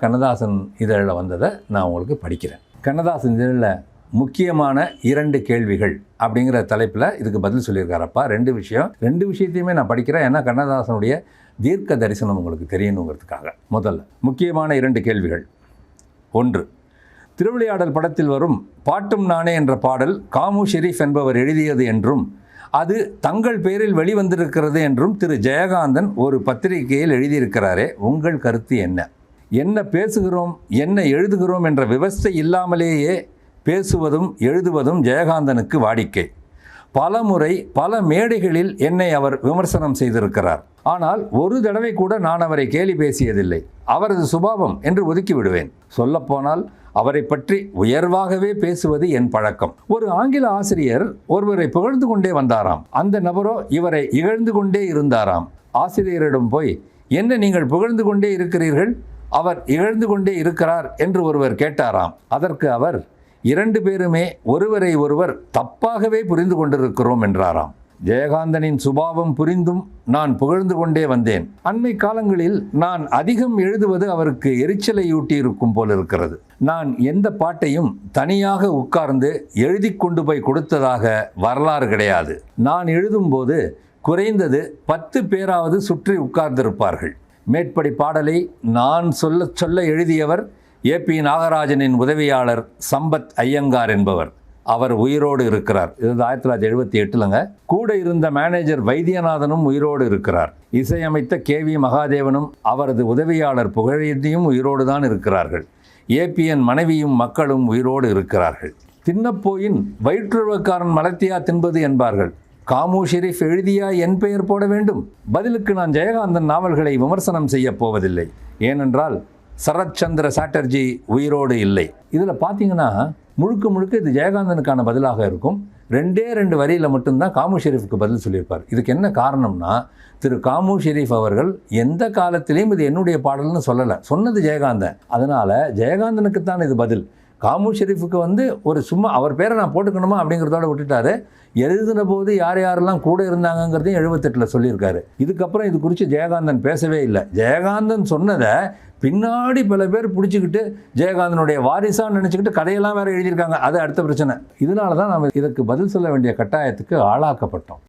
கண்ணதாசன் இதழில் வந்ததை நான் உங்களுக்கு படிக்கிறேன். கண்ணதாசன் இதழில் முக்கியமான இரண்டு கேள்விகள் அப்படிங்கிற தலைப்பில் இதுக்கு பதில் சொல்லியிருக்காரப்பா ரெண்டு விஷயம். ரெண்டு விஷயத்தையுமே நான் படிக்கிறேன். ஏன்னா கண்ணதாசனுடைய தீர்க்க தரிசனம் உங்களுக்கு தெரியணுங்கிறதுக்காக. முதல்ல முக்கியமான இரண்டு கேள்விகள். ஒன்று திருவிளையாடல் படத்தில் வரும் பாட்டும் நானே என்ற பாடல் காமு ஷெரீஃப் என்பவர் எழுதியது என்றும் அது தங்கள் பேரில் வெளிவந்திருக்கிறது என்றும் திரு. ஜெயகாந்தன் ஒரு பத்திரிகையில் எழுதியிருக்கிறாரே. உங்கள் கருத்து என்ன? என்ன பேசுகிறோம் என்ன எழுதுகிறோம் என்ற விவஸ்தை இல்லாமலேயே பேசுவதும் எழுதுவதும் ஜெயகாந்தனுக்கு வாடிக்கை. பல முறை பல மேடைகளில் என்னை அவர் விமர்சனம் செய்திருக்கிறார். ஆனால் ஒரு தடவை கூட நான் அவரை கேலி பேசியதில்லை. அவரது சுபாவம் என்று ஒதுக்கி விடுவேன். சொல்லப்போனால் அவரை பற்றி உயர்வாகவே பேசுவது என் பழக்கம். ஒரு ஆங்கில ஆசிரியர் ஒருவரை புகழ்ந்து கொண்டே வந்தாராம். அந்த நபரோ இவரை இகழ்ந்து கொண்டே இருந்தாராம். ஆசிரியரிடம் போய் என்ன நீங்கள் புகழ்ந்து கொண்டே இருக்கிறீர்கள்? அவர் எழுந்து கொண்டே இருக்கிறார் என்று ஒருவர் கேட்டாராம். அதற்கு அவர் இரண்டு பேருமே ஒருவரை ஒருவர் தப்பாகவே புரிந்து கொண்டிருக்கிறோம் என்றாராம். ஜெயகாந்தனின் சுபாவம் புரிந்தும் நான் புகழ்ந்து கொண்டே வந்தேன். அண்மை காலங்களில் நான் அதிகம் எழுதுவது அவருக்கு எரிச்சலையூட்டி இருக்கும் போல் இருக்கிறது. நான் எந்த பாட்டையும் தனியாக உட்கார்ந்து எழுதி கொண்டு போய் கொடுத்ததாக வரலாறு கிடையாது. நான் எழுதும்போது குறைந்தது பத்து பேராவது சுற்றி உட்கார்ந்திருப்பார்கள். மேற்படி பாடலை நான் சொல்ல சொல்ல எழுதியவர் ஏ பி நாகராஜனின் உதவியாளர் சம்பத் ஐயங்கார் என்பவர். அவர் உயிரோடு இருக்கிறார். இது ஆயிரத்தி தொள்ளாயிரத்தி எழுபத்தி எட்டுலங்க. கூட இருந்த மேனேஜர் வைத்தியநாதனும் உயிரோடு இருக்கிறார். இசையமைத்த கே வி மகாதேவனும் அவரது உதவியாளர் புகழேந்தியும் உயிரோடு தான் இருக்கிறார்கள் ஏபிஎன் மனைவியும் மக்களும் உயிரோடு இருக்கிறார்கள். தின்னப்போயின் வயிற்றுவக்காரன் மலத்தியா தின்பது என்பார்கள். காமு ஷெரீஃப் எழுதியா என் பெயர் போட வேண்டும்? பதிலுக்கு நான் ஜெயகாந்தன் நாவல்களை விமர்சனம் செய்ய போவதில்லை. ஏனென்றால் சரத்சந்திர சாட்டர்ஜி உயிரோடு இல்லை. இதில் பார்த்தீங்கன்னா முழுக்க முழுக்க இது ஜெயகாந்தனுக்கான பதிலாக இருக்கும். ரெண்டே ரெண்டு வரியில் மட்டும்தான் காமு ஷெரீஃபுக்கு பதில் சொல்லியிருப்பார். இதுக்கு என்ன காரணம்னா திரு காமு ஷெரீஃப் அவர்கள் எந்த காலத்திலையும் இது என்னுடைய பாடல்னு சொல்லலை. சொன்னது ஜெயகாந்தன். அதனால் ஜெயகாந்தனுக்குத்தான் இது பதில். காமு ஷெரீஃபுக்கு வந்து ஒரு சும்மா அவர் பேரை நான் போட்டுக்கணுமா அப்படிங்கிறதோட விட்டுட்டாரு. எழுதின போது யார் யாரெல்லாம் கூட இருந்தாங்கங்கிறதையும் எழுபத்தெட்டில் சொல்லியிருக்காரு. இதுக்கப்புறம் இது குறித்து ஜெயகாந்தன் பேசவே இல்லை. ஜெயகாந்தன் சொன்னதை பின்னாடி பல பேர் பிடிச்சிக்கிட்டு ஜெயகாந்தனுடைய வாரிசான்னு நினச்சிக்கிட்டு கதையெல்லாம் வேறு எழுதியிருக்காங்க. அது அடுத்த பிரச்சனை. இதனால தான் நம்ம இதற்கு பதில் சொல்ல வேண்டிய கட்டாயத்துக்கு ஆளாக்கப்பட்டோம்.